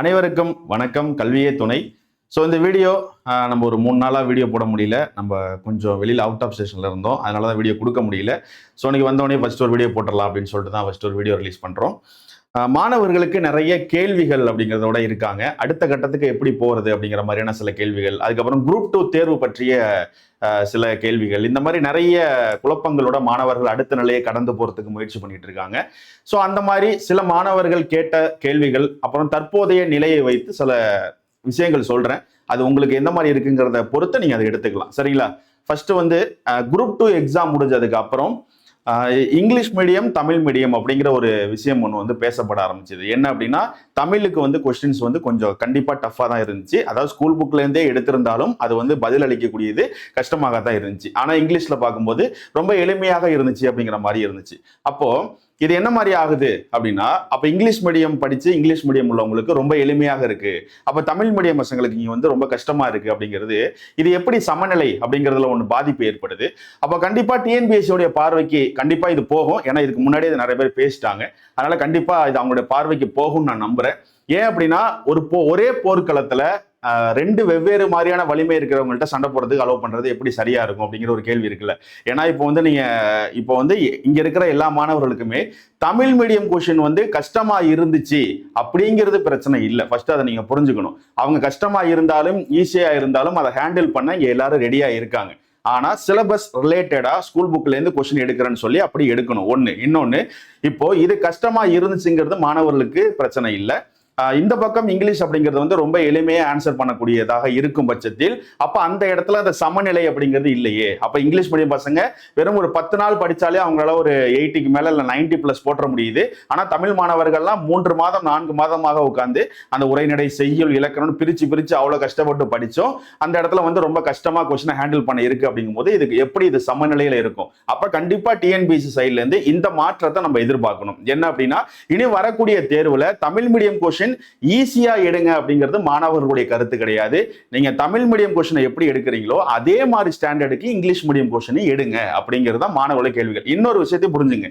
அனைவருக்கும் வணக்கம். கல்வியே துணை. ஸோ இந்த வீடியோ நம்ம ஒரு மூணு நாளாக வீடியோ போட முடியல. நம்ம கொஞ்சம் வெளியில் அவுட் ஆஃப் ஸ்டேஷனில் இருந்தோம். அதனால தான் வீடியோ கொடுக்க முடியல. ஸோ இன்னைக்கு வந்தோடனே ஃபஸ்ட் ஒரு வீடியோ போட்டுடலாம் அப்படின்னு சொல்லிட்டு தான் ஃபஸ்ட் ஒரு வீடியோ ரிலீஸ் பண்ணுறோம் மாணவர்களுக்கு நிறைய கேள்விகள் அப்படிங்கிறதோட இருக்காங்க. அடுத்த கட்டத்துக்கு எப்படி போகிறது அப்படிங்கிற மாதிரியான சில கேள்விகள். அதுக்கப்புறம் குரூப் டூ தேர்வு பற்றிய சில கேள்விகள். இந்த மாதிரி நிறைய குழப்பங்களோட மாணவர்கள் அடுத்த நிலையை கடந்து போகிறதுக்கு முயற்சி பண்ணிட்டு இருக்காங்க. ஸோ அந்த மாதிரி சில மாணவர்கள் கேட்ட கேள்விகள் அப்புறம் தற்போதைய நிலையை வைத்து சில விஷயங்கள் சொல்கிறேன் அது உங்களுக்கு எந்த மாதிரி இருக்குங்கிறத பொறுத்து நீங்கள் அதை எடுத்துக்கலாம். சரிங்களா? ஃபர்ஸ்ட் வந்து குரூப் டூ எக்ஸாம் முடிஞ்சதுக்கு அப்புறம் இங்கிலீஷ் மீடியம் தமிழ் மீடியம் அப்படிங்கிற ஒரு விஷயம் ஒன்று வந்து பேசப்பட ஆரம்பிச்சது. என்ன அப்படின்னா தமிழுக்கு வந்து கொஸ்டின்ஸ் வந்து கொஞ்சம் கண்டிப்பாக டஃப்பாக தான் இருந்துச்சு. அதாவது ஸ்கூல் புக்லேருந்தே எடுத்திருந்தாலும் அது வந்து பதில் அளிக்கக்கூடியது கஷ்டமாக தான் இருந்துச்சு. ஆனால் இங்கிலீஷில் பார்க்கும்போது ரொம்ப எளிமையாக இருந்துச்சு அப்படிங்கிற மாதிரி இருந்துச்சு. அப்போது இது என்ன மாதிரி ஆகுது அப்படின்னா அப்போ இங்கிலீஷ் மீடியம் படித்து இங்கிலீஷ் மீடியம் உள்ளவங்களுக்கு ரொம்ப எளிமையாக இருக்குது அப்போ தமிழ் மீடியம் பசங்களுக்கு இங்கே வந்து ரொம்ப கஷ்டமாக இருக்குது அப்படிங்கிறது இது எப்படி சமநிலை அப்படிங்கிறதுல ஒன்று பாதிப்பு ஏற்படுது. அப்போ கண்டிப்பாக டிஎன்பிஎஸ்சியோடைய பார்வைக்கு கண்டிப்பாக இது போகும். ஏன்னா இதுக்கு முன்னாடியே இது நிறைய பேர் பேசிட்டாங்க. அதனால் கண்டிப்பாக இது அவங்களுடைய பார்வைக்கு போகும்னு நான் நம்புகிறேன் ஏன் அப்படின்னா ஒரு போ ஒரே போர்க்களத்தில் ரெண்டு வெவ்வேறு மாதிரியான வலிமை இருக்கிறவங்கள்ட்ட சண்டை போடுறதுக்கு அலோவ் பண்ணுறது எப்படி சரியா இருக்கும் அப்படிங்கிற ஒரு கேள்வி இருக்குல்ல. ஏன்னா இப்போ வந்து நீங்க இப்போ வந்து இங்க இருக்கிற எல்லா மாணவர்களுக்குமே தமிழ் மீடியம் கொஷின் வந்து கஷ்டமா இருந்துச்சு அப்படிங்கிறது பிரச்சனை இல்லை. ஃபர்ஸ்ட் அதை நீங்க புரிஞ்சுக்கணும். அவங்க கஷ்டமா இருந்தாலும் ஈஸியா இருந்தாலும் அதை ஹேண்டில் பண்ண இங்க எல்லாரும் ரெடியா இருக்காங்க. ஆனால் சிலபஸ் ரிலேட்டடாக ஸ்கூல் புக்லேருந்து கொஷின் எடுக்கிறேன்னு சொல்லி அப்படி எடுக்கணும். ஒன்று இன்னொன்று இப்போ இது கஷ்டமாக இருந்துச்சுங்கிறது மாணவர்களுக்கு பிரச்சனை இல்லை. இந்த பக்கம் இங்கிலீஷ் அப்படிங்கிறது வந்து ரொம்ப எளிமையாக ஆன்சர் பண்ணக்கூடியதாக இருக்கும் பட்சத்தில். அப்போ அந்த இடத்துல அந்த சமநிலை அப்படிங்கிறது இல்லையே. அப்போ இங்கிலீஷ் மீடியம் பசங்க வெறும் ஒரு பத்து நாள் படித்தாலே அவங்களால ஒரு எயிட்டிக்கு மேலே இல்லை நைன்டி ப்ளஸ் போட்டுற முடியுது. ஆனால் தமிழ் மாணவர்கள்லாம் மூன்று மாதம் நான்கு மாதமாக உட்காந்து அந்த உரைநடை செய்யுள் இலக்கணம்னு பிரித்து பிரித்து அவ்வளோ கஷ்டப்பட்டு படித்தோம் அந்த இடத்துல வந்து ரொம்ப கஷ்டமாக கொஸ்டினை ஹேண்டில் பண்ண இருக்கு அப்படிங்கும்போது இதுக்கு எப்படி இது சமநிலையில் இருக்கும்? அப்போ கண்டிப்பாக டிஎன்பிசி சைட்லேருந்து இந்த மாற்றத்தை நம்ம எதிர்பார்க்கணும். என்ன அப்படின்னா இனி வரக்கூடிய தேர்வில் தமிழ் மீடியம் கொஸ்டின் ஈஸியாக எடுங்க அப்படிங்கிறது மாணவர்களுடைய கருத்து கிடையாது. நீங்கள் தமிழ் மீடியம் கொஷினை எப்படி எடுக்கிறீங்களோ அதே மாதிரி ஸ்டாண்டர்டுக்கு இங்கிலீஷ் மீடியம் கொஷினை எடுங்க அப்படிங்கிறது தான் மாணவர்களுடைய கேள்விகள். இன்னொரு விஷயத்தை புரிஞ்சுங்க.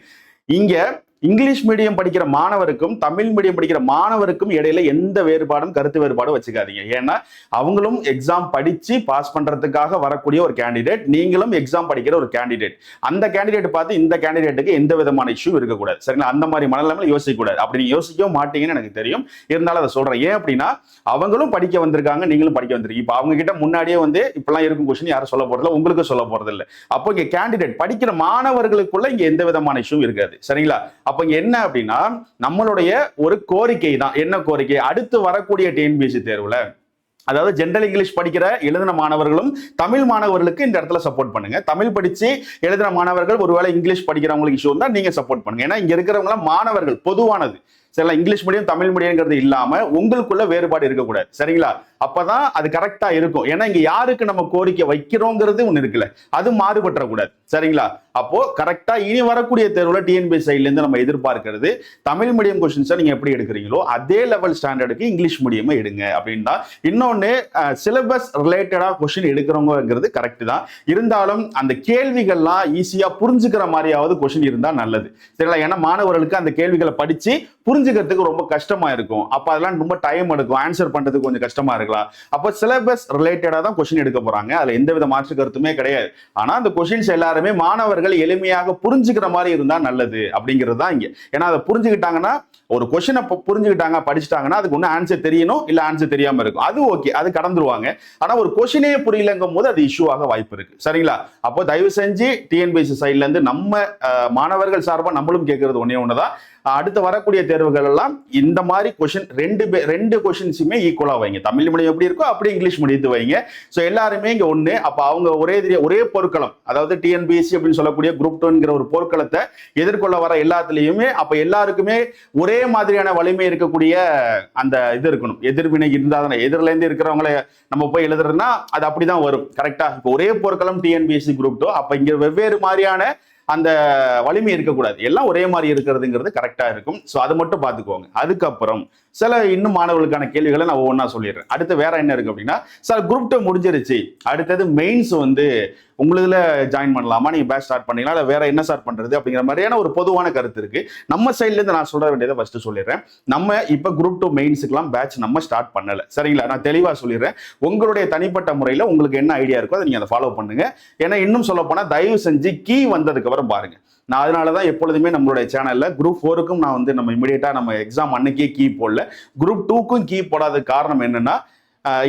இங்கே இங்கிலீஷ் மீடியம் படிக்கிற மாணவருக்கும் தமிழ் மீடியம் படிக்கிற மாணவருக்கும் இடையில எந்த வேறுபாடும் கருத்து வேறுபாடும் வச்சுக்காதீங்க. ஏன்னா அவங்களும் எக்ஸாம் படிச்சு பாஸ் பண்றதுக்காக வரக்கூடிய ஒரு கேண்டிடேட் நீங்களும் எக்ஸாம் படிக்கிற ஒரு கேண்டிடேட் அந்த கேண்டிடேட் பார்த்து இந்த கேண்டிடேட்டுக்கு எந்த விதமான இஷ்யூ இருக்கக்கூடாது. சரிங்களா? அந்த மாதிரி மனநிலைமையில யோசிக்க கூடாது அப்படி நீங்க யோசிக்கவும் மாட்டீங்கன்னு எனக்கு தெரியும். இருந்தாலும் அதை சொல்றேன். ஏன் அப்படின்னா அவங்களும் படிக்க வந்திருக்காங்க நீங்களும் படிக்க வந்திருக்கீங்க. இப்போ அவங்க கிட்ட முன்னாடியே வந்து இப்பெல்லாம் இருக்கும் கொஸ்டின் யாரும் சொல்ல போறதில்ல உங்களுக்கு சொல்ல போறது இல்ல அப்போ இங்க கேண்டிடேட் படிக்கிற மாணவர்களுக்குள்ள இங்க எந்த விதமான இஷ்யூ இருக்காது. சரிங்களா? அப்ப என்ன அப்படின்னா நம்மளுடைய ஒரு கோரிக்கை தான். என்ன கோரிக்கை? அடுத்து வரக்கூடிய டிஎன்பிஎஸ்சி தேர்வுல. அதாவது ஜென்ரல் இங்கிலீஷ் படிக்கிற எழுதின மாணவர்களும் தமிழ் மாணவர்களுக்கு இந்த இடத்துல சப்போர்ட் பண்ணுங்க. தமிழ் படிச்சு எழுதின மாணவர்கள் ஒருவேளை இங்கிலீஷ் படிக்கிறவங்களுக்கு இஷ்யூ தான் நீங்க சப்போர்ட் பண்ணுங்க. ஏன்னா இங்க இருக்கிறவங்க மாணவர்கள் பொதுவானது. சரிங்களா? இங்கிலீஷ் மீடியம் தமிழ் மீடியம்ங்கிறது இல்லாம உங்களுக்குள்ள வேறுபாடு இருக்கக்கூடாது. சரிங்களா? அப்பதான் அது கரெக்டா இருக்கும். ஏன்னா இங்க யாருக்கு நம்ம கோரிக்கை வைக்கிறோங்கிறது ஒண்ணு இருக்குல்ல. அது மாறுபட்டக்கூடாது சரிங்களா? அப்போ கரெக்டா இனி வரக்கூடிய தேர்வுல டிஎன்பி சைட்ல இருந்து நம்ம எதிர்பார்க்கிறது தமிழ் மீடியம் கொஸ்டின்ஸை நீங்க எப்படி எடுக்கிறீங்களோ அதே லெவல் ஸ்டாண்டர்டுக்கு இங்கிலீஷ் மீடியம் எடுங்க. அப்படின்னா இன்னொன்னு சிலபஸ் ரிலேட்டடா கொஸ்டின் எடுக்கிறவங்கிறது கரெக்ட் தான். இருந்தாலும் அந்த கேள்விகள்லாம் ஈஸியா புரிஞ்சுக்கிற மாதிரியாவது கொஸ்டின் இருந்தா நல்லது. சரிங்களா? ஏன்னா மாணவர்களுக்கு அந்த கேள்விகளை படிச்சு புரிஞ்சுக்கிறதுக்கு ரொம்ப கஷ்டமா இருக்கும். அப்ப அதெல்லாம் ரொம்ப டைம் எடுக்கும். ஆன்சர் பண்றதுக்கு கொஞ்சம் கஷ்டமா இருக்கலாம். அப்போ சிலபஸ் ரிலேட்டடா தான் கொஸ்டின் எடுக்க போறாங்க. அதுல எந்த வித மாற்று கருத்துமே கிடையாது. ஆனா அந்த கொஸ்டின்ஸ் எல்லாருமே மாணவர்கள் எளிமையாக புரிஞ்சுக்கிற மாதிரி இருந்தா நல்லது அப்படிங்கிறது தான் இங்க. ஏன்னா அதை புரிஞ்சுக்கிட்டாங்கன்னா ஒரு கொஸ்டினை புரிஞ்சுக்கிட்டாங்க படிச்சுட்டாங்கன்னா அதுக்கு ஒன்றும் ஆன்சர் தெரியணும் இல்லை ஆன்சர் தெரியாம இருக்கும். அது ஓகே அது கடந்துருவாங்க. ஆனா ஒரு கொஸ்டினே புரியலங்கும் போது அது இஷ்யூவாக வாய்ப்பு இருக்கு. சரிங்களா? அப்போ தயவு செஞ்சு டிஎன்பிஎஸ்சி சைட்ல இருந்து நம்ம மாணவர்கள் சார்பா நம்மளும் கேட்கறது ஒன்னே ஒண்ணுதான். அடுத்து வரக்கூடிய தேர்வுகள் எல்லாம் இந்த மாதிரி கொஷின் ரெண்டு பே ரெண்டு கொஷின்ஸுமே ஈக்குவலாக வைங்க. தமிழ் மீடியம் எப்படி இருக்கோ அப்படி இங்கிலீஷ் மீடியத்து வைங்க. ஸோ எல்லாருமே இங்கே ஒன்று அப்போ அவங்க ஒரே ஒரே பொருட்களம் அதாவது டிஎன்பிஎஸ்சி அப்படின்னு சொல்லக்கூடிய குரூப் டூங்கிற ஒரு போர்க்களத்தை எதிர்கொள்ள வர எல்லாத்துலேயுமே அப்போ எல்லாருக்குமே ஒரே மாதிரியான வலிமை இருக்கக்கூடிய அந்த இது இருக்கணும். எதிர்வினை இருந்தால் தானே. எதிர்லேருந்து இருக்கிறவங்கள நம்ம போய் எழுதுறதுன்னா அது அப்படிதான் வரும். கரெக்டாக இப்போ ஒரே போர்க்களம் டிஎன்பிஎஸ்சி குரூப் டூ அப்போ இங்கே வெவ்வேறு மாதிரியான அந்த வலிமை இருக்கக்கூடாது. எல்லாம் ஒரே மாதிரி இருக்கிறதுங்கிறது கரெக்டாக இருக்கும். ஸோ அது மட்டும் பார்த்துக்கோங்க. அதுக்கப்புறம் சில இன்னும் மாணவர்களுக்கான கேள்விகளை நான் ஒவ்வொன்றா சொல்லிடுறேன். அடுத்து வேற என்ன இருக்கு அப்படின்னா சார் குரூப் டூ முடிஞ்சிருச்சு. அடுத்தது மெயின்ஸ் வந்து உங்களுதுல ஜாயின் பண்ணலாமா? நீங்க பேட்ச் ஸ்டார்ட் பண்ணீங்களா? இல்லை வேற என்ன ஸ்டார்ட் பண்றது? அப்படிங்கிற மாதிரியான ஒரு பொதுவான கருத்து இருக்கு. நம்ம சைட்ல இருந்து நான் சொல்ல வேண்டியதை ஃபர்ஸ்ட் சொல்லிடுறேன். நம்ம இப்ப குரூப் டூ மெயின்ஸுக்கெல்லாம் பேட்ச் நம்ம ஸ்டார்ட் பண்ணல. சரிங்களா? நான் தெளிவா சொல்லிடுறேன். உங்களுடைய தனிப்பட்ட முறையில் உங்களுக்கு என்ன ஐடியா இருக்கோ அதை நீங்க அதை ஃபாலோ பண்ணுங்க. ஏன்னா இன்னும் சொல்ல போனா தயவு செஞ்சு கீ வந்ததுக்கு அப்புறம் பாருங்க. நான் அதனால தான் எப்பொழுதுமே நம்மளுடைய சேனலில் குரூப் ஃபோருக்கும் நான் வந்து நம்ம இமீடியட்டாக நம்ம எக்ஸாம் அன்னைக்கே கீ போடல. குரூப் டூக்கும் கீ போடாத காரணம் என்னென்னா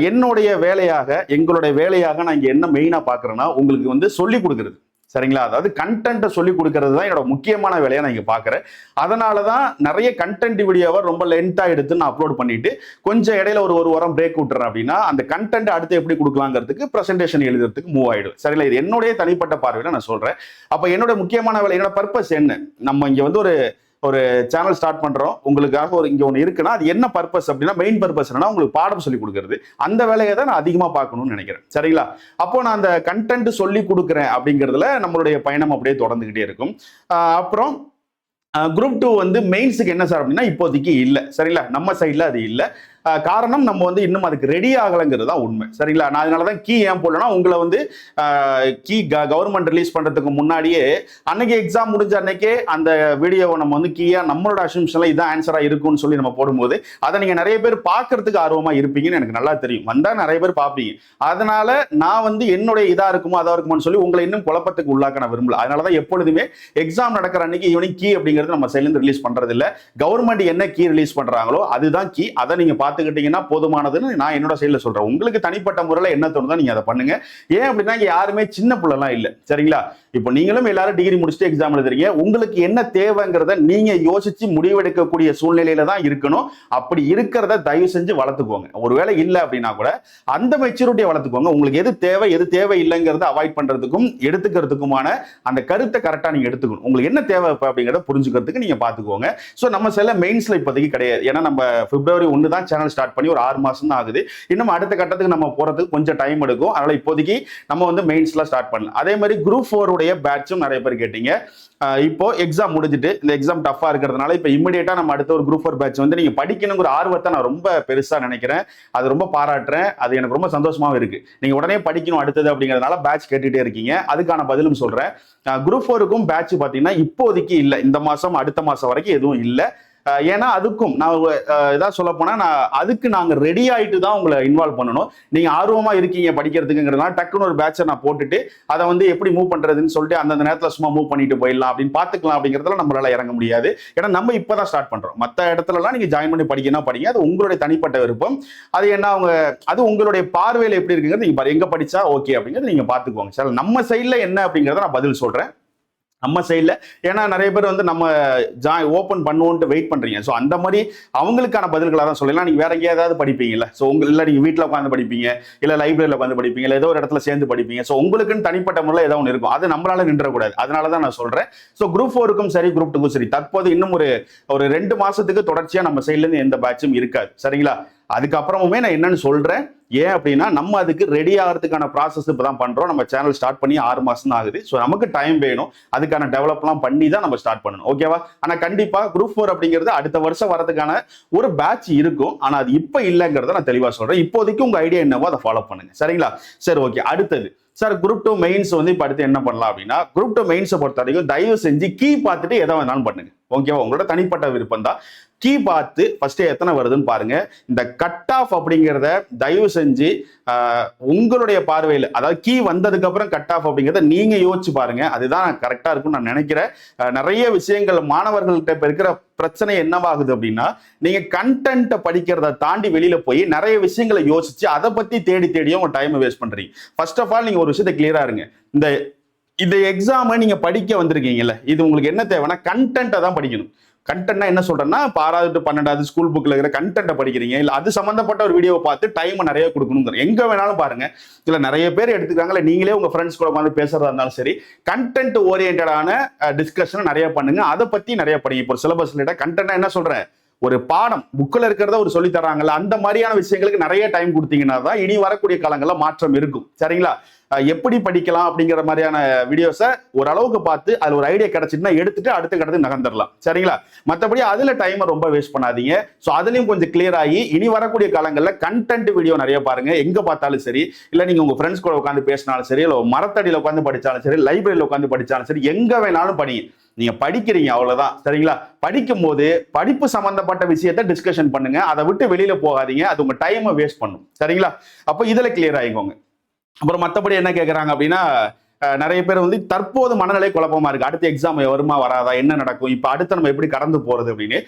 என்னுடைய வேலையாக எங்களுடைய வேலையாக நான் இங்கே என்ன மெயினாக பார்க்குறேன்னா உங்களுக்கு வந்து சொல்லி கொடுக்குறது. சரிங்களா? அதாவது கண்டென்ட்டை சொல்லி கொடுக்கறது தான் என்னோட முக்கியமான வேலையை நான் இங்கே பார்க்குறேன் அதனால தான் நிறைய கண்டென்ட் வீடியோவை ரொம்ப லென்த்தாக எடுத்து நான் அப்லோட் பண்ணிட்டு கொஞ்சம் இடையில ஒரு ஒரு வாரம் பிரேக் விட்டுறேன் அப்படின்னா அந்த கண்டென்ட் அடுத்து எப்படி கொடுக்கலாங்கிறதுக்கு ப்ரெசன்டேஷன் எழுதுறதுக்கு மூவ் ஆகிடும் சரிங்களா? இது என்னுடைய தனிப்பட்ட பார்வையில் நான் சொல்கிறேன் அப்போ என்னோட முக்கியமான வேலை என்னோட பர்பஸ் என்ன? நம்ம இங்கே வந்து ஒரு ஒரு சேனல் ஸ்டார்ட் பண்ணுறோம் உங்களுக்காக ஒரு இங்கே ஒன்று இருக்குன்னா அது என்ன பர்பஸ் அப்படின்னா மெயின் பர்பஸ் என்னன்னா உங்களுக்கு பாடம் சொல்லி கொடுக்குறது. அந்த வேலையை தான் நான் அதிகமாக பார்க்கணும்னு நினைக்கிறேன். சரிங்களா? அப்போ நான் அந்த கண்டென்ட் சொல்லி கொடுக்குறேன் அப்படிங்கிறதுல நம்மளுடைய பயணம் அப்படியே தொடர்ந்துக்கிட்டே இருக்கும். அப்புறம் குரூப் டூ வந்து மெயின்ஸுக்கு என்ன சார் அப்படின்னா இப்போதைக்கு இல்லை. சரிங்களா? நம்ம சைடில் அது இல்லை. காரணம் நம்ம வந்து இன்னும் அதுக்கு ரெடி ஆகலைங்கிறது தான் உண்மை. சரிங்களா? நான் அதனால தான் கீ ஏன் போடலன்னா உங்களை வந்து கீ கவர்மெண்ட் ரிலீஸ் பண்ணுறதுக்கு முன்னாடியே அன்னைக்கு எக்ஸாம் முடிஞ்ச அன்னைக்கே அந்த வீடியோவை நம்ம வந்து கீயா நம்மளோட அசம்ஷன்ல இதான் ஆன்சராக இருக்கும்னு சொல்லி நம்ம போடும்போது அதை நீங்கள் நிறைய பேர் பார்க்கறதுக்கு ஆர்வமாக இருப்பீங்கன்னு எனக்கு நல்லா தெரியும். வந்தால் நிறைய பேர் பார்ப்பீங்க. அதனால நான் வந்து என்னுடைய இதாக இருக்குமோ அதாக இருக்குமோன்னு சொல்லி உங்களை இன்னும் குழப்பத்துக்கு உள்ளாக்க நான் விரும்பல. அதனால தான் எப்பொழுதுமே எக்ஸாம் நடக்கிற அன்னைக்கு ஈவினிங் கீ அப்படிங்கிறது நம்ம சைலேருந்து ரிலீஸ் பண்ணுறதில்ல கவர்மெண்ட் என்ன கீ ரிலீஸ் பண்ணுறாங்களோ அதுதான் கீ அதை நீங்கள் பார்த்து பார்த்துக்கிட்டீங்கன்னா போதுமானதுன்னு நான் என்னோட சைடில் சொல்கிறேன் உங்களுக்கு தனிப்பட்ட முறையில் என்ன தோணுதோ நீங்கள் அதை பண்ணுங்க. ஏன் அப்படின்னா இங்கே யாருமே சின்ன பிள்ளைலாம் இல்லை. சரிங்களா? இப்போ நீங்களும் எல்லாரும் டிகிரி முடிச்சுட்டு எக்ஸாம் எழுதுறீங்க. உங்களுக்கு என்ன தேவைங்கிறத நீங்க யோசிச்சு முடிவெடுக்கக்கூடிய சூழ்நிலையில தான் இருக்கணும். அப்படி இருக்கிறத தயவு செஞ்சு வளர்த்துக்கோங்க. ஒருவேளை இல்லை அப்படின்னா கூட அந்த மெச்சூரிட்டியை வளர்த்துக்கோங்க. உங்களுக்கு எது தேவை எது தேவை இல்லைங்கிறத அவாய்ட் பண்றதுக்கும் எடுத்துக்கிறதுக்குமான அந்த கருத்தை கரெக்டாக நீங்க எடுத்துக்கணும். உங்களுக்கு என்ன தேவை இப்போ அப்படிங்கிறத புரிஞ்சுக்கிறதுக்கு நீங்க பார்த்துக்கோங்க ஸோ நம்ம சில மெயின்ஸ்ல இப்போதைக்கு கிடையாது. ஏன்னா நம்ம பிப்ரவரி ஒன்று தான் சேனல் ஸ்டார்ட் பண்ணி ஒரு ஆறு மாசம் தான் ஆகுது. இன்னும் அடுத்த கட்டத்துக்கு நம்ம போறதுக்கு கொஞ்சம் டைம் எடுக்கும். அதனால இப்போதைக்கு நம்ம வந்து மெயின்ஸ்லாம் ஸ்டார்ட் பண்ணலாம். அதே மாதிரி குரூப் ஃபோருடைய பேட்சும் நிறைய பேர் கேட்டீங்க. இப்போ எக்ஸாம் முடிஞ்சிட்டு இந்த எக்ஸாம் டஃபா இருக்கிறதுனால இப்போ இமிடியேட்டா நம்ம அடுத்த ஒரு குரூப் ஃபோர் பேட்ச் வந்து நீங்க படிக்கணுங்கிற ஆர்வத்தை நான் ரொம்ப பெருசா நினைக்கிறேன். அது ரொம்ப பாராட்டுறேன். அது எனக்கு ரொம்ப சந்தோஷமாவும் இருக்கு. நீங்க உடனே படிக்கணும் அடுத்தது அப்படிங்கிறதுனால பேட்ச் கேட்டுட்டே இருக்கீங்க. அதுக்கான பதிலும் சொல்றேன். குரூப் ஃபோருக்கும் பேட்ச் பார்த்தீங்கன்னா இப்போதைக்கு இல்லை. இந்த மாசம் அடுத்த மாசம் வரைக்கும் எதுவும் இல்லை. ஏன்னா அதுக்கும் நான் இதாக சொல்ல போனா நான் அதுக்கு நாங்கள் ரெடி ஆயிட்டு தான் உங்களை இன்வால்வ் பண்ணணும். நீங்க ஆர்வமா இருக்கீங்க படிக்கிறதுக்குங்கிறதுனால டக்குன்னு ஒரு பேட்சை நான் போட்டுட்டு அதை வந்து எப்படி மூவ் பண்றதுன்னு சொல்லிட்டு அந்தந்த நேரத்தில் சும்மா மூவ் பண்ணிட்டு போயிடலாம் அப்படின்னு பார்த்துக்கலாம் அப்படிங்கிறதுல நம்மளால இறங்க முடியாது. ஏன்னா நம்ம இப்பதான் ஸ்டார்ட் பண்றோம். மற்ற இடத்துலலாம் நீங்க ஜாயின் பண்ணி படிக்கணும் படிங்க. அது உங்களுடைய தனிப்பட்ட விருப்பம். அது என்ன அவங்க அது உங்களுடைய பார்வையில் எப்படி இருக்குங்கிறது நீங்க பாரு, எங்க படிச்சா ஓகே அப்படிங்கிறது நீங்க பார்த்துக்கோங்க சார் நம்ம சைடில் என்ன அப்படிங்கிறத நான் பதில் சொல்றேன். நம்ம சைடில் ஏன்னா நிறைய பேர் வந்து நம்ம ஜா ஓப்பன் பண்ணுவோன்ட்டு வெயிட் பண்ணுறீங்க ஸோ அந்த மாதிரி அவங்களுக்கான பதில்களாக தான் சொல்லலாம் நீங்கள் வேற எங்கேயாவது படிப்பீங்கல்ல. ஸோ உங்கள் இல்லை நீங்கள் வீட்டில் உட்காந்து படிப்பீங்க. இல்லை லைப்ரரியில் உட்காந்து படிப்பீங்க. இல்லை ஏதோ ஒரு இடத்துல சேர்ந்து படிப்பீங்க. ஸோ உங்களுக்குன்னு தனிப்பட்ட முறையில் ஏதோ ஒன்று இருக்கும். அது நம்மளால நின்றக்கூடாது. அதனால தான் நான் சொல்கிறேன் ஸோ குரூப் ஃபோருக்கும் சரி குரூப் டூக்கும் சரி தற்போது இன்னும் ஒரு ஒரு ரெண்டு மாதத்துக்கு தொடர்ச்சியாக நம்ம சைட்லேருந்து எந்த பேட்சும் இருக்காது. சரிங்களா? அதுக்கப்புறமுமே நான் என்னன்னு சொல்கிறேன் ஏன் அப்படின்னா நம்ம அதுக்கு ரெடி ஆகிறதுக்கான ப்ராசஸ் இப்போ தான் பண்ணுறோம் நம்ம சேனல் ஸ்டார்ட் பண்ணி ஆறு மாதம் தான் ஆகுது. ஸோ நமக்கு டைம் வேணும். அதுக்கான டெவலப்லாம் பண்ணி தான் நம்ம ஸ்டார்ட் பண்ணணும். ஓகேவா ஆனால் கண்டிப்பாக குரூப் ஃபோர் அப்படிங்கிறது அடுத்த வருஷம் வரதுக்கான ஒரு பேட்ச் இருக்கும். ஆனால் அது இப்போ இல்லைங்கிறத நான் தெளிவாக சொல்கிறேன் இப்போதைக்கு உங்கள் ஐடியா என்னவோ அதை ஃபாலோ பண்ணுங்க. சரிங்களா? சரி ஓகே அடுத்தது. சார் குரூப் டூ மெயின்ஸ் வந்து இப்போ அடுத்து என்ன பண்ணலாம் அப்படின்னா குரூப் டூ மெயின்ஸை பொறுத்த வரைக்கும் தயவு செஞ்சு கீ பார்த்துட்டு எதை வேணாலும் பண்ணுங்க. ஓகேவா உங்களோட தனிப்பட்ட விருப்பம் தான் கீ பார்த்து ஃபர்ஸ்ட் எத்தனை வருதுன்னு பாருங்க. இந்த கட் ஆஃப் அப்படிங்கிறத தயவு செஞ்சு உங்களுடைய பார்வையில் அதாவது கீ வந்ததுக்கு அப்புறம் கட் ஆஃப் அப்படிங்கிறத நீங்க யோசிச்சு பாருங்க. அதுதான் கரெக்டா இருக்கும்னு நான் நினைக்கிறேன். நிறைய விஷயங்கள் மாணவர்கள்ட்ட இப்போ இருக்கிற பிரச்சனை என்னவாகுது அப்படின்னா நீங்க கண்டென்ட்டை படிக்கிறத தாண்டி வெளியில போய் நிறைய விஷயங்களை யோசிச்சு அதை பத்தி தேடி தேடியும் உங்க டைமை வேஸ்ட் பண்றீங்க. ஃபர்ஸ்ட் ஆஃப் ஆல் நீங்க ஒரு விஷயத்தை கிளியரா இருங்க. இந்த இந்த எக்ஸாமை நீங்க படிக்க வந்திருக்கீங்கல்ல இது உங்களுக்கு என்ன தேவைன்னா கண்டென்ட்டை தான் படிக்கணும். கண்டென்ட்னா என்ன சொல்றேன்னா இப்போ ஆறாவது பன்னெண்டாவது ஸ்கூல் புக்கில் இருக்கிற கண்டென்ட்டை படிக்கிறீங்க. இல்லை அது சம்மந்தப்பட்ட ஒரு வீடியோவை பார்த்து டைமை நிறைய கொடுக்கணுங்கிற எங்கே வேணாலும் பாருங்க. இல்லை நிறைய பேர் எடுத்துக்கிறாங்கல்ல நீங்களே உங்கள் ஃப்ரெண்ட்ஸ் கூட உட்காந்து பேசுறதா இருந்தாலும் சரி கண்டென்ட் ஓரியன்டான டிஸ்கஷன் நிறைய பண்ணுங்க. அதை பற்றி நிறைய படிங்க. இப்போ சிலபஸ் ரிலேட்டட் கண்டென்ட்னா என்ன சொல்கிறேன் ஒரு பாடம். புக்கில் இருக்கிறத ஒரு சொல்லி தராங்கல்ல அந்த மாதிரியான விஷயங்களுக்கு நிறைய டைம் கொடுத்தீங்கன்னா தான் இனி வரக்கூடிய காலங்களில் மாற்றம் இருக்கும். சரிங்களா? எப்படி படிக்கலாம் அப்படிங்கிற மாதிரியான வீடியோஸை ஓரளவுக்கு பார்த்து அதில் ஒரு ஐடியா கிடச்சிட்டுனா எடுத்துட்டு அடுத்த கட்டத்துக்கு நகர்ந்துடலாம். சரிங்களா? மற்றபடி அதில் டைமை ரொம்ப வேஸ்ட் பண்ணாதீங்க. ஸோ அதுலேயும் கொஞ்சம் கிளியர் ஆகி இனி வரக்கூடிய காலங்களில் கண்டென்ட் வீடியோ நிறைய பாருங்க. எங்கே பார்த்தாலும் சரி இல்லை நீங்கள் உங்கள் ஃப்ரெண்ட்ஸ் கூட உட்காந்து பேசினாலும் சரி இல்லை மரத்தடியில் உட்காந்து படித்தாலும் சரி லைப்ரரியில் உட்காந்து படித்தாலும் சரி எங்கே வேணாலும் படிங்க நீங்கள் படிக்கிறீங்க அவ்வளோதான் சரிங்களா? படிக்கும் போது படிப்பு சம்மந்தப்பட்ட விஷயத்த டிஸ்கஷன் பண்ணுங்க. அதை விட்டு வெளியில் போகாதீங்க. அது உங்கள் டைமை வேஸ்ட் பண்ணும். சரிங்களா? அப்போ இதில் கிளியர் ஆகிக்கோங்க. அப்புறம் மற்றபடி என்ன கேட்குறாங்க அப்படின்னா நிறைய பேர் வந்து தற்போது மனநிலை குழப்பமா இருக்கு. அடுத்த எக்ஸாம் வருமா வராதா என்ன நடக்கும்? இப்போ அடுத்து நம்ம எப்படி கடந்து போறது அப்படின்னு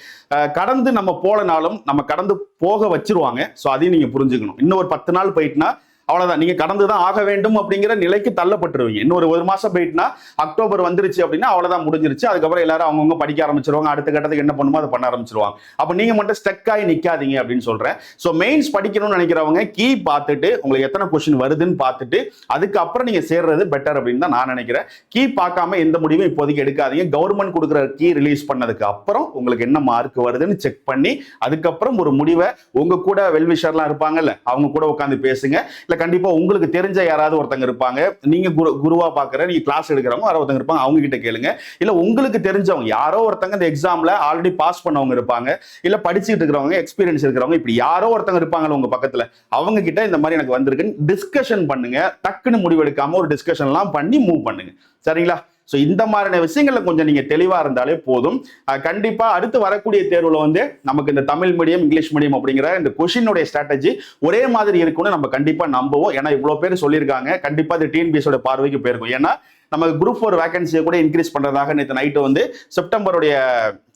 கடந்து நம்ம போலனாலும் நம்ம கடந்து போக வச்சிருவாங்க. ஸோ அதையும் நீங்க புரிஞ்சுக்கணும். இன்னும் ஒரு பத்து நாள் போயிட்டுனா அவ்வளவுதான். நீங்க கடந்து தான் ஆக வேண்டும் அப்படிங்கிற நிலைக்கு தள்ளப்பட்டுருவீங்க. இன்னொரு ஒரு மாசம் போயிட்டுனா அக்டோபர் வந்துருச்சு அப்படின்னா அவ்வளவுதான் முடிஞ்சிருச்சு. அதுக்கப்புறம் எல்லாரும் அவங்கவுங்க படிக்க ஆரம்பிச்சிருவாங்க. அடுத்த கட்டத்துக்கு என்ன பண்ணுமோ அதை பண்ண ஆரம்பிச்சிருவாங்க. அப்ப நீங்க மட்டும் ஸ்டெக் ஆகி நிக்காதீங்க அப்படின்னு சொல்றேன். ஸோ மெயின்ஸ் படிக்கணும்னு நினைக்கிறவங்க கீ பார்த்துட்டு உங்களுக்கு எத்தனை கொஸ்டின் வருதுன்னு பார்த்துட்டு அதுக்கப்புறம் நீங்க சேர்றது பெட்டர் அப்படின்னு தான் நான் நினைக்கிறேன். கீ பார்க்காம எந்த முடிவும் இப்போதைக்கு எடுக்காதீங்க. கவர்மெண்ட் கொடுக்குற கீ ரிலீஸ் பண்ணதுக்கு அப்புறம் உங்களுக்கு என்ன மார்க் வருதுன்னு செக் பண்ணி அதுக்கப்புறம் ஒரு முடிவை உங்க கூட வெல்விஷர்லாம் இருப்பாங்கல்ல அவங்க கூட உட்காந்து பேசுங்க. இல்ல கண்டிப்பா உங்களுக்கு தெரிஞ்ச யாராவது ஒருத்தங்க இருப்பாங்க. நீங்க குரு குருவா பாக்குற நீங்க கிளாஸ் எடுக்கிறவங்க யாரோ ஒருத்தங்க இருப்பாங்க அவங்க கிட்ட கேளுங்க. இல்ல உங்களுக்கு தெரிஞ்சவங்க யாரோ ஒருத்தங்க இந்த எக்ஸாம்ல ஆல்ரெடி பாஸ் பண்ணவங்க இருப்பாங்க. இல்ல படிச்சுட்டு இருக்கிறவங்க எக்ஸ்பீரியன்ஸ் இருக்கிறவங்க இப்படி யாரோ ஒருத்தங்க இருப்பாங்க உங்க பக்கத்துல அவங்க கிட்ட இந்த மாதிரி எனக்கு வந்திருக்குன்னு டிஸ்கஷன் பண்ணுங்க. டக்குன்னு முடிவெடுக்காம ஒரு டிஸ்கஷன்லாம் பண்ணி மூவ் பண்ணுங்க. சரிங்களா? ஸோ இந்த மாதிரியான விஷயங்கள்ல கொஞ்சம் நீங்க தெளிவா இருந்தாலே போதும். கண்டிப்பாக கண்டிப்பா அடுத்து வரக்கூடிய தேர்வுல வந்து நமக்கு இந்த தமிழ் மீடியம் இங்கிலீஷ் மீடியம் அப்படிங்கிற இந்த கொஷினுடைய ஸ்ட்ராட்டஜி ஒரே மாதிரி இருக்கும்னு நம்ம கண்டிப்பா நம்புவோம். ஏன்னா இவ்வளவு பேர் சொல்லியிருக்காங்க. கண்டிப்பா இது டிஎன்பிஎஸோட பார்வைக்கு போயிருக்கும். ஏன்னா நம்ம குரூப் ஃபோர் வேகன்சியை கூட இன்க்ரீஸ் பண்றதாக நேற்று நைட்டு வந்து செப்டம்பருடைய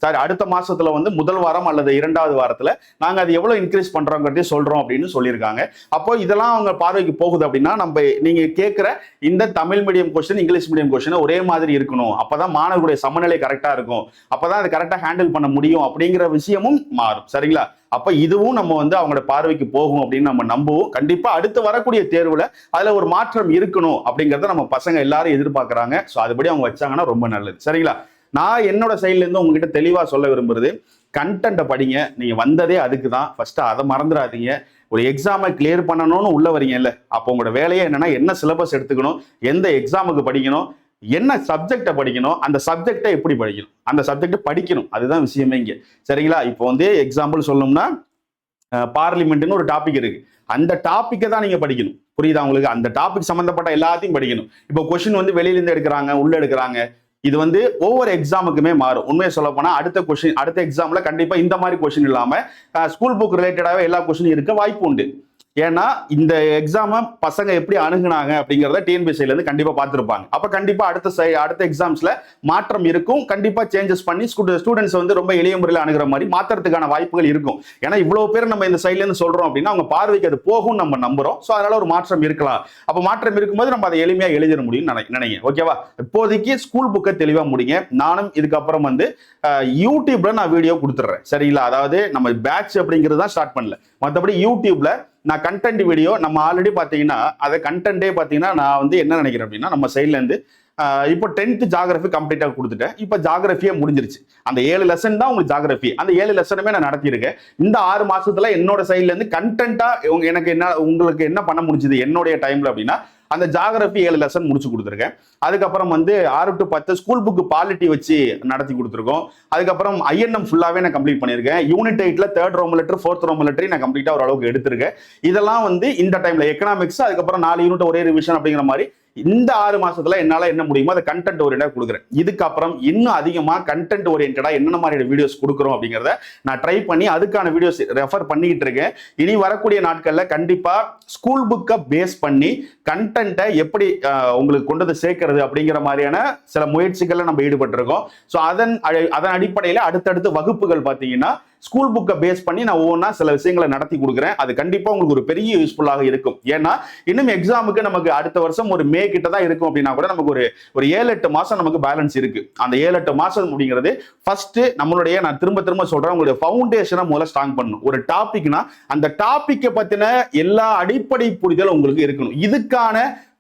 சாரி அடுத்த மாசத்துல வந்து முதல் வாரம் அல்லது இரண்டாவது வாரத்துல நாங்க அது எவ்வளவு இன்க்ரீஸ் பண்றோங்கிறதையும் சொல்றோம் அப்படின்னு சொல்லியிருக்காங்க. அப்போ இதெல்லாம் அவங்க பார்வைக்கு போகுது அப்படின்னா நம்ம நீங்க கேட்கிற இந்த Tamil medium question English medium question ஒரே மாதிரி இருக்கணும். அப்பதான் மாணவர்களுடைய சமநிலை கரெக்டா இருக்கும். அப்பதான் அது கரெக்டா ஹேண்டில் பண்ண முடியும் அப்படிங்கிற விஷயமும் மாறும். சரிங்களா? அப்ப இதுவும் நம்ம வந்து அவங்களோட பார்வைக்கு போகும் அப்படின்னு நம்ம நம்புவோம். கண்டிப்பா அடுத்து வரக்கூடிய தேர்வுல அதுல ஒரு மாற்றம் இருக்கணும் அப்படிங்கறத நம்ம பசங்க எல்லாரும் எதிர்பார்க்கறாங்க. ஸோ அதுபடி அவங்க வச்சாங்கன்னா ரொம்ப நல்லது. சரிங்களா? நான் என்னோட சைட்லேருந்து உங்ககிட்ட தெளிவாக சொல்ல விரும்புறது கண்டென்ட்டை படிங்க. நீங்கள் வந்ததே அதுக்கு தான் ஃபஸ்ட்டு அதை மறந்துடாதீங்க. ஒரு எக்ஸாமை கிளியர் பண்ணணும்னு உள்ள வரீங்கல்ல அப்போ உங்களோட வேலையே என்னென்னா என்ன சிலபஸ் எடுத்துக்கணும் எந்த எக்ஸாமுக்கு படிக்கணும் என்ன சப்ஜெக்டை படிக்கணும் அந்த சப்ஜெக்டை எப்படி படிக்கணும்? அந்த சப்ஜெக்டை படிக்கணும். அதுதான் விஷயமே இங்கே. சரிங்களா? இப்போ வந்து எக்ஸாம்பிள் சொல்லணும்னா பார்லிமெண்ட்னு ஒரு டாபிக் இருக்குது அந்த டாப்பிக்கை தான் நீங்கள் படிக்கணும். புரியுதா உங்களுக்கு? அந்த டாபிக் சம்மந்தப்பட்ட எல்லாத்தையும் படிக்கணும். இப்போ கொஷின் வந்து வெளியிலேருந்து எடுக்கிறாங்க உள்ளே எடுக்கிறாங்க. இது வந்து ஒவ்வொரு எக்ஸாமுக்குமே மாறும். உண்மையை சொல்ல போனா அடுத்த கொஷின் அடுத்த எக்ஸாம்ல கண்டிப்பா இந்த மாதிரி கொஷின் இல்லாம ஸ்கூல் புக் ரிலேட்டடாகவே எல்லா கொஷினும் இருக்க வாய்ப்பு உண்டு. ஏன்னா இந்த எக்ஸாமை பசங்க எப்படி அணுகுனாங்க அப்படிங்கிறத டிஎன்பிஎஸ்சிலேருந்து கண்டிப்பாக பார்த்துருப்பாங்க. அப்போ கண்டிப்பாக அடுத்த சை- அடுத்த எக்ஸாம்ஸில் மாற்றம் இருக்கும். கண்டிப்பாக சேஞ்சஸ் பண்ணி ஸ்டூடெண்ட்ஸ் வந்து ரொம்ப எளிய முறையில் அணுகிற மாதிரி மாற்றுறதுக்கான வாய்ப்புகள் இருக்கும். ஏன்னா இவ்வளோ பேர் நம்ம இந்த சைட்லேருந்து சொல்கிறோம் அப்படின்னா அவங்க பார்வைக்கு அது போகும் நம்ம நம்புகிறோம் ஸோ அதனால் ஒரு மாற்றம் இருக்கலாம். அப்போ மாற்றம் இருக்கும்போது நம்ம அதை எளிமையாக எழுதிட முடியும்னு நினை நினைங்க. ஓகேவா இப்போதைக்கு ஸ்கூல் புக்கை தெளிவாக முடிங்க. நானும் இதுக்கப்புறம் வந்து யூடியூப்பில் நான் வீடியோ கொடுத்துட்றேன். சரிங்களா? அதாவது நம்ம பேட்ச் அப்படிங்கிறது தான் ஸ்டார்ட் பண்ணல மற்றபடி யூடியூப்பில் நான் கண்டென்ட் வீடியோ நம்ம ஆல்ரெடி பார்த்தீங்கன்னா அதை கண்டென்ட்டே பார்த்தீங்கன்னா நான் வந்து என்ன நினைக்கிறேன் அப்படின்னா நம்ம சைட்லேருந்து இப்போ டென்த்து ஜாகிரஃபி கம்ப்ளீட்டாக கொடுத்துட்டேன். இப்போ ஜாகிரஃபியே முடிஞ்சிருச்சு. அந்த ஏழு லெசன் தான் உங்களுக்கு ஜாகிரஃபி அந்த ஏழு லெசனுமே நான் நடத்தியிருக்கேன். இந்த ஆறு மாசத்துல என்னோட சைட்லேருந்து கண்டென்ட்டாக எனக்கு என்ன உங்களுக்கு என்ன பண்ண முடிஞ்சது என்னுடைய டைமில் அப்படின்னா அந்த ஜாகிரபி ஏழு லெசன் முடிச்சு கொடுத்துருக்கேன். அதுக்கப்புறம் வந்து ஆறு டு பத்து ஸ்கூல் புக்கு பாலிட்டி வச்சு நடத்தி கொடுத்துருக்கோம். அதுக்கப்புறம் ஐஎன்எம் ஃபுல்லாகவே நான் கம்ப்ளீட் பண்ணியிருக்கேன். யூனிட் எயிட்ல தேர்ட் ரோம் லெட்டர் ஃபோர்த் ரோம் லெட்டர் நான் கம்ப்ளீட்டாக ஓரளவுக்கு எடுத்திருக்கேன். இதெல்லாம் வந்து இந்த டைம்ல எக்கனாமிக்ஸ் அதுக்கப்புறம் நாலு யூனிட் ஒரே ரிவிஷன் அப்படிங்கிற மாதிரி இந்த ஆறு மாசத்துல என்னால என்ன முடியுமோ அதை கண்டென்ட் ஓரியண்டா கொடுக்குறேன். இதுக்கப்புறம் இன்னும் அதிகமா கண்டென்ட் ஓரியன்டா என்னென்ன மாதிரி வீடியோஸ் கொடுக்குறோம் அப்படிங்கிறத நான் ட்ரை பண்ணி அதுக்கான வீடியோஸ் ரெஃபர் பண்ணிக்கிட்டு இருக்கேன். இனி வரக்கூடிய நாட்கள்ல கண்டிப்பா ஸ்கூல் புக்கை பேஸ் பண்ணி கண்டென்ட்டை எப்படி உங்களுக்கு கொண்டு வந்து சேர்க்கறது அப்படிங்கிற மாதிரியான சில முயற்சிகள்ல நம்ம ஈடுபட்டிருக்கோம். ஸோ அதன் அதன் அடிப்படையில் அடுத்தடுத்த வகுப்புகள் பார்த்தீங்கன்னா ஸ்கூல் புக்கை பேஸ் பண்ணி நான் ஒவ்வொன்றா சில விஷயங்களை நடத்தி கொடுக்குறேன். அது கண்டிப்பாக உங்களுக்கு ஒரு பெரிய யூஸ்ஃபுல்லாக இருக்கும். ஏன்னா இன்னும் எக்ஸாமுக்கு நமக்கு அடுத்த வருஷம் ஒரு மே கிட்ட தான் இருக்கும் அப்படின்னா கூட நமக்கு ஒரு ஒரு ஏழு எட்டு மாதம் நமக்கு பேலன்ஸ் இருக்கு. அந்த ஏழு எட்டு மாதம் அப்படிங்கிறது ஃபர்ஸ்ட் நம்மளுடைய நான் திரும்ப திரும்ப சொல்கிறேன் உங்களுடைய ஃபவுண்டேஷனை முதல்ல ஸ்ட்ராங் பண்ணணும். ஒரு டாபிக்னா அந்த டாப்பிக்கை பற்றின எல்லா அடிப்படை புரிதலும் உங்களுக்கு இருக்கணும். இதுக்கான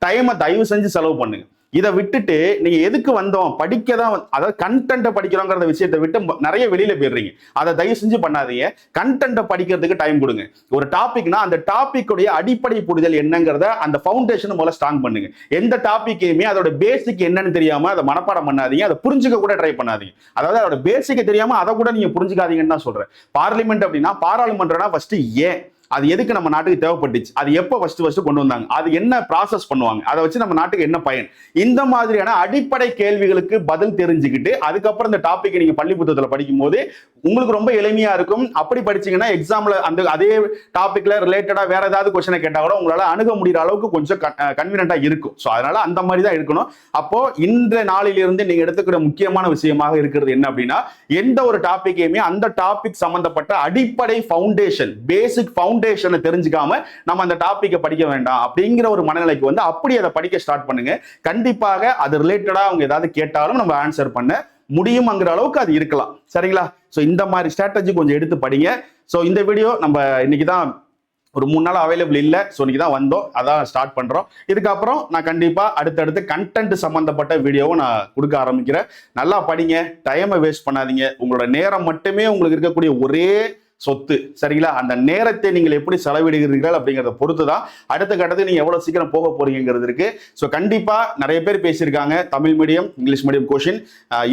டைமை தயவு செஞ்சு செலவு பண்ணுங்க. இதை விட்டுட்டு நீங்க எதுக்கு வந்தோம்? படிக்க தான் அதாவது கண்டென்ட்டை படிக்கிறோங்கிற விஷயத்தை விட்டு ம- நிறைய வெளியில போயிடுறீங்க. அதை தயவு செஞ்சு பண்ணாதீங்க. கண்டென்ட்டை படிக்கிறதுக்கு டைம் கொடுங்க. ஒரு டாபிக்னா அந்த டாபிக்குடைய அடிப்படை புரிதல் என்னங்கிறத அந்த ஃபவுண்டேஷன் முதல்ல ஸ்ட்ராங் பண்ணுங்க. எந்த டாபிக்கையுமே அதோட பேசிக் என்னன்னு தெரியாம அதை மனப்பாடம் பண்ணாதீங்க. அதை புரிஞ்சுக்க கூட ட்ரை பண்ணாதீங்க. அதாவது அதோட பேசிக்கை தெரியாம அதை கூட நீங்க புரிஞ்சுக்காதீங்கன்னு தான் சொல்றேன். பார்லிமெண்ட் அப்படின்னா பாராளுமன்றம்னா ஃபர்ஸ்ட் ஏன்? அது எதுக்கு நம்ம நாட்டுக்கு தேவைப்பட்டுச்சு? அது எப்போ ஃபர்ஸ்ட் ஃபர்ஸ்ட் கொண்டு வந்தாங்க? அது என்ன ப்ராசஸ் பண்ணுவாங்க? அதை வச்சு நம்ம நாட்டுக்கு என்ன பயன்? இந்த மாதிரியான அடிப்படை கேள்விகளுக்கு பதில் தெரிஞ்சுக்கிட்டு அதுக்கப்புறம் இந்த டாபிக் நீங்க பள்ளி புத்தகத்தில் படிக்கும்போது உங்களுக்கு ரொம்ப எளிமையா இருக்கும். அப்படி படிச்சீங்கன்னா எக்ஸாம்ல அந்த அதே டாபிக்ல ரிலேட்டடா வேற ஏதாவது கொஸ்டினை கேட்டா கூட உங்களால அணுக முடிகிற அளவுக்கு கொஞ்சம் கன்வீனியன்டா இருக்கும். ஸோ அதனால அந்த மாதிரி தான் இருக்கணும். அப்போ இந்த நாளிலிருந்து நீங்க எடுத்துக்கிற முக்கியமான விஷயமாக இருக்கிறது என்ன அப்படின்னா எந்த ஒரு டாபிக்கையுமே அந்த டாபிக் சம்பந்தப்பட்ட அடிப்படை ஃபவுண்டேஷன் பேசிக் ஃபவுண்ட் ஃபவுண்டேஷனை தெரிஞ்சுக்காம நம்ம அந்த டாப்பிக்கை படிக்க வேண்டாம் அப்படிங்கிற ஒரு மனநிலைக்கு வந்து அப்படி அதை படிக்க ஸ்டார்ட் பண்ணுங்க. கண்டிப்பாக அது ரிலேட்டடா அவங்க ஏதாவது கேட்டாலும் நம்ம ஆன்சர் பண்ண முடியுங்கிற அளவுக்கு அது இருக்கலாம். சரிங்களா? ஸோ இந்த மாதிரி ஸ்ட்ராட்டஜி கொஞ்சம் எடுத்து படிங்க. ஸோ இந்த வீடியோ நம்ம இன்னைக்கு தான் ஒரு மூணு நாள் அவைலபிள் இல்லை. ஸோ இன்னைக்கு தான் வந்தோம். அதான் ஸ்டார்ட் பண்ணுறோம் இதுக்கப்புறம் நான் கண்டிப்பாக அடுத்தடுத்து கண்டென்ட் சம்மந்தப்பட்ட வீடியோவும் நான் கொடுக்க ஆரம்பிக்கிறேன். நல்லா படிங்க. டைமை வேஸ்ட் பண்ணாதீங்க. உங்களோட நேரம் மட்டுமே உங்களுக்கு இருக்கக்கூடிய ஒரே சொத்து. சரிங்களா? அந்த நேரத்தை நீங்கள் எப்படி செலவிடுகிறீர்கள் அப்படிங்கிறத பொறுத்து தான் அடுத்த கட்டத்துக்கு நீங்கள் எவ்வளோ சீக்கிரம் போக போறீங்கிறது இருக்கு. ஸோ கண்டிப்பாக நிறைய பேர் பேசியிருக்காங்க. Tamil medium English medium question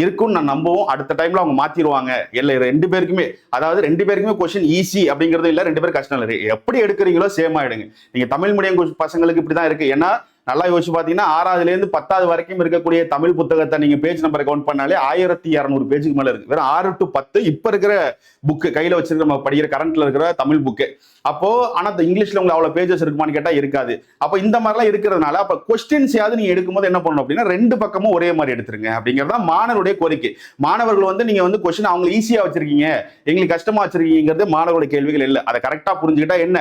இருக்கும்னு நான் நம்பவும். அடுத்த டைம்ல அவங்க மாற்றிடுவாங்க இல்லை ரெண்டு பேருக்குமே அதாவது ரெண்டு பேருக்குமே கொஷின் ஈஸி அப்படிங்கிறது இல்லை ரெண்டு பேரும் கஷ்டம் இல்லை. எப்படி எடுக்கிறீங்களோ சேம் ஆயிடுங்க நீங்கள் தமிழ் மீடியம் பசங்களுக்கு இப்படி தான் இருக்கு. ஏன்னா நல்லா யோசிச்சு பார்த்தீங்கன்னா ஆறாவதுலேருந்து பத்தாவது வரைக்கும் இருக்கக்கூடிய தமிழ் புத்தகத்தை நீங்கள் பேஜ் நம்பரை கவுண்ட் பண்ணாலே ஆயிரத்தி இரநூறு பேஜுக்கு மேலே இருக்குது வெறும் ஆறு டு பத்து இப்போ இருக்கிற புக்கு கையில் வச்சுருக்க நம்ம படிக்கிற கரண்ட்டில் இருக்கிற தமிழ் புக்கு அப்போ ஆனால் இந்த உங்களுக்கு அவ்வளோ பேஜஸ் இருக்குமான்னு கேட்டால் இருக்காது. அப்போ இந்த மாதிரிலாம் இருக்கிறதுனால அப்போ கொஸ்டின்ஸையாவது நீங்கள் எடுக்கும்போது என்ன பண்ணணும் அப்படின்னா ரெண்டு பக்கமும் ஒரே மாதிரி எடுத்துருங்க அப்படிங்கிறது தான் மாணவருடைய கோரிக்கை. மாணவர்கள் வந்து நீங்கள் வந்து கொஸ்டின் அவங்க ஈஸியாக வச்சுருக்கீங்க. எங்களுக்கு கஷ்டமாக வச்சுருக்கீங்கிறது மாணவருடைய கேள்விகள் இல்லை. அதை கரெக்டாக புரிஞ்சுக்கிட்டா என்ன?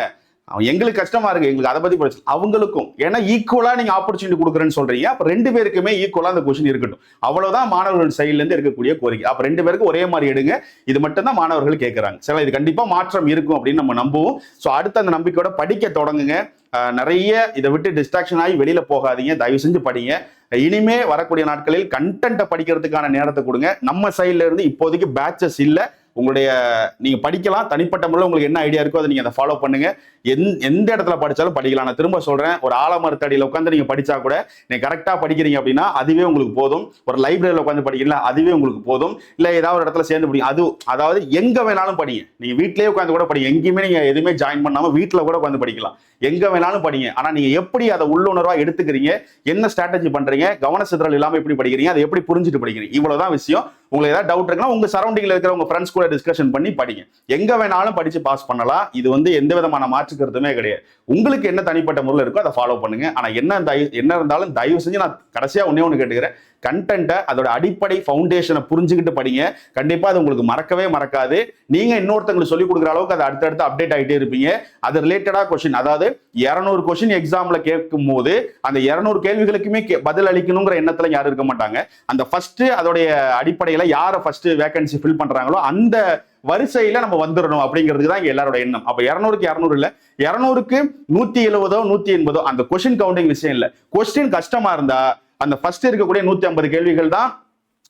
அவன் எங்களுக்கு கஷ்டமா இருக்கு எங்களுக்கு அதை பத்தி பிரச்சனை அவங்களுக்கும். ஏன்னா ஈக்குவலா நீங்க ஆப்பர்ச்சுனிட்டி கொடுக்குறேன்னு சொல்றீங்க. அப்ப ரெண்டு பேருக்குமே ஈக்குவலா அந்த கொஸ்டின் இருக்கட்டும். அவ்வளவுதான் மாணவர்கள் சைட்ல இருந்து இருக்கக்கூடிய கோரிக்கை. அப்ப ரெண்டு பேருக்கும் ஒரே மாதிரி எடுங்க. இது மட்டும் தான் மாணவர்கள் கேட்கறாங்க. சரி இது கண்டிப்பா மாற்றம் இருக்கும் அப்படின்னு நம்ம நம்புவோம். ஸோ அடுத்த அந்த நம்பிக்கையோட படிக்க தொடங்குங்க. நிறைய இதை விட்டு டிஸ்ட்ராக்ஷன் ஆகி வெளியில போகாதீங்க. தயவு செஞ்சு படிங்க. இனிமே வரக்கூடிய நாட்களில் கண்டென்ட்டை படிக்கிறதுக்கான நேரத்தை கொடுங்க. நம்ம சைட்ல இருந்து இப்போதைக்கு பேட்சஸ் இல்லை. உங்களுடைய நீங்கள் படிக்கலாம் தனிப்பட்ட முறையில் உங்களுக்கு என்ன ஐடியா இருக்கோ அதை நீங்கள் அதை ஃபாலோ பண்ணுங்கள் எந் எந்த இடத்துல படித்தாலும் படிக்கலாம். நான் திரும்ப சொல்கிறேன் ஒரு ஆலமரத்தடியில் உட்காந்து நீங்கள் படித்தா கூட நீங்கள் கரெக்டாக படிக்கிறீங்க அப்படின்னா அதுவே உங்களுக்கு போதும். ஒரு லைப்ரரியில் உட்காந்து படிக்கிறீங்களா அதுவே உங்களுக்கு போதும். இல்லை ஏதாவது ஒரு இடத்துல சேர்ந்து படிங்க. அது அதாவது எங்கே வேணாலும் படிங்க. நீங்கள் வீட்டிலேயே உட்காந்து கூட படிங்க. எங்கேயுமே நீங்கள் எதுவுமே ஜாயின் பண்ணாமல் வீட்டில் கூட உட்காந்து படிக்கலாம். எங்க வேணாலும் படிங்க. ஆனா நீங்க எப்படி அதை உள்ளுணர்வா எடுத்துக்கிறீங்க என்ன ஸ்ட்ராட்டஜி பண்றீங்க கவன சிதறல் இல்லாம எப்படி படிக்கிறீங்க அதை எப்படி புரிஞ்சுட்டு படிக்கிறீங்க இவ்வளவுதான் விஷயம். உங்களுக்கு ஏதாவது டவுட் இருக்குன்னா உங்க சரௌண்டிங்ல இருக்கிற உங்க ஃப்ரெண்ட்ஸ் கூட டிஸ்கஷன் பண்ணி படிங்க. எங்க வேணாலும் படிச்சு பாஸ் பண்ணலாம். இது வந்து எந்த விதமான மாற்று கருத்துமே கிடையாது. உங்களுக்கு என்ன தனிப்பட்ட முறையில் இருக்கோ அதை ஃபாலோ பண்ணுங்க. ஆனா என்ன தயவு என்ன இருந்தாலும் தயவு செஞ்சு நான் கடைசியா ஒன்னே ஒன்று கேட்டுக்கிறேன். கண்டென்ட்டை அதோட அடிப்படை ஃபவுண்டேஷனை புரிஞ்சுக்கிட்டு படிங்க. கண்டிப்பாக அது உங்களுக்கு மறக்கவே மறக்காது. நீங்கள் இன்னொருத்தங்களுக்கு சொல்லிக் கொடுக்குற அளவுக்கு அது அடுத்தடுத்து அப்டேட் ஆகிட்டே இருப்பீங்க. அது ரிலேட்டடாக கொஷின் அதாவது இரநூறு கொஷின் எக்ஸாமில் கேட்கும் போது அந்த இரநூறு கேள்விகளுக்குமே கே- பதில் அளிக்கணுங்கிற எண்ணத்தில் யாரும் இருக்க மாட்டாங்க. அந்த ஃபஸ்ட்டு அதோடைய அடிப்படையில் யாரை ஃபஸ்ட்டு வேகன்சி ஃபில் பண்ணுறாங்களோ அந்த வரிசையில நம்ம வந்துடணும் அப்படிங்கிறதுக்கு தான் இங்க எல்லாரோட எண்ணம். அப்ப இரநூறுக்கு இரநூறு இல்ல. இரநூறுக்கு நூத்தி எழுபதோ நூத்தி எண்பதோ அந்த கொஸ்டின் கவுண்டிங் விஷயம் இல்ல. கொஸ்டின் கஷ்டமா இருந்தா அந்த ஃபர்ஸ்ட் இருக்கக்கூடிய நூத்தி ஐம்பது கேள்விகள் தான்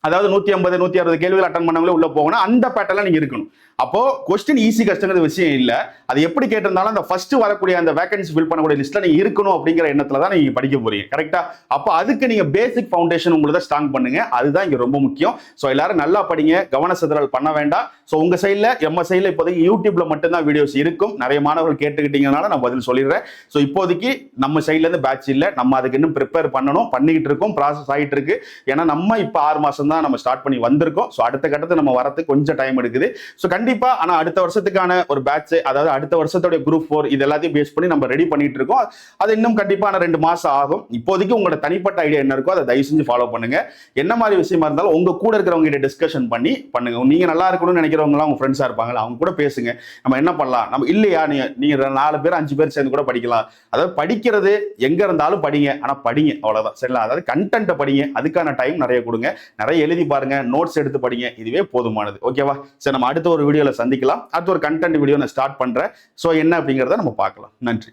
அதாவது நூத்தி ஐம்பது நூத்தி அறுபது கேள்விகள் அட்டன் பண்ணவங்களே உள்ள போகணும். அந்த பேட்டர்ல நீங்க இருக்கணும். அப்போ கொஸ்டின் ஈஸி கஷ்டங்கிற விஷயம் இல்லை. அது எப்படி கேட்டிருந்தாலும் அந்த ஃபர்ஸ்ட் வரக்கூடிய அந்த வேகன்சி ஃபில் பண்ணக்கூடிய லிஸ்ட்ல நீங்க இருக்கணும் அப்படிங்கிற எண்ணத்துல தான் நீங்க படிக்க போறீங்க. கரெக்டா அப்போ அதுக்கு நீங்க பேசிக் ஃபவுண்டேஷன் உங்களுக்கு ஸ்ட்ராங் பண்ணுங்க. அதுதான் இங்க ரொம்ப முக்கியம். ஸோ எல்லாரும் நல்லா படிங்க. கவன சிதறல் பண்ண வேண்டாம். ஸோ உங்க சைட்ல எம்ம சைட்ல இப்போதைக்கு யூடியூப்ல மட்டும்தான் வீடியோஸ் இருக்கும். நிறைய மாணவர்கள் கேட்டுக்கிட்டீங்கனால நான் பதில் சொல்லிடுறேன். ஸோ இப்போதைக்கு நம்ம சைட்ல இருந்து பேட்ச் இல்லை. நம்ம அதுக்கு இன்னும் ப்ரிப்பேர் பண்ணணும். பண்ணிக்கிட்டு இருக்கோம். ப்ராசஸ் ஆகிட்டு இருக்கு. ஏன்னா நம்ம இப்போ ஆறு மாசம் தான் நம்ம ஸ்டார்ட் பண்ணி வந்திருக்கோம். ஸோ அடுத்த கட்டத்தை நம்ம வரத்துக்கு கொஞ்சம் டைம் எடுக்குது. ஸோ கண்டிப்பா ஆனா அடுத்த வருஷத்துக்கான ஒரு பேட்ச் அதாவது அடுத்த வருஷத்தோட குரூப் ஃபோர் இது எல்லாத்தையும் பேஸ் பண்ணி நம்ம ரெடி பண்ணிட்டு இருக்கோம். அது இன்னும் கண்டிப்பான ரெண்டு மாசம் ஆகும். இப்போதைக்கு உங்களோட தனிப்பட்ட ஐடியா என்ன இருக்கோ அதை தயவு செஞ்சு ஃபாலோ பண்ணுங்க. என்ன மாதிரி விஷயமா இருந்தாலும் உங்க கூட இருக்கிறவங்க கிட்ட டிஸ்கஷன் பண்ணி பண்ணுங்க. நீங்க நல்லா இருக்கணும்னு நினைக்கிறவங்களாம் உங்க ஃப்ரெண்ட்ஸா இருப்பாங்க அவங்க கூட பேசுங்க. நம்ம என்ன பண்ணலாம்? நம்ம இல்லையா? நீங்க நீங்க நாலு பேர் அஞ்சு பேர் சேர்ந்து கூட படிக்கலாம். அதாவது படிக்கிறது எங்க இருந்தாலும் படிங்க. ஆனா படிங்க. அவ்வளவுதான். சரிங்களா? அதாவது கண்டென்ட்டை படிங்க. அதுக்கான டைம் நிறைய கொடுங்க. நிறைய எழுதி பாருங்க. நோட்ஸ் எடுத்து படிங்க. இதுவே போதுமானது. ஓகேவா சரி நம்ம அடுத்த ஒரு வீடியோவில் சந்திக்கலாம். அடுத்த ஒரு கண்டென்ட் வீடியோ நான் ஸ்டார்ட் பண்றேன். ஸோ என்ன அப்படிங்கிறத நம்ம பார்க்கலாம். நன்றி.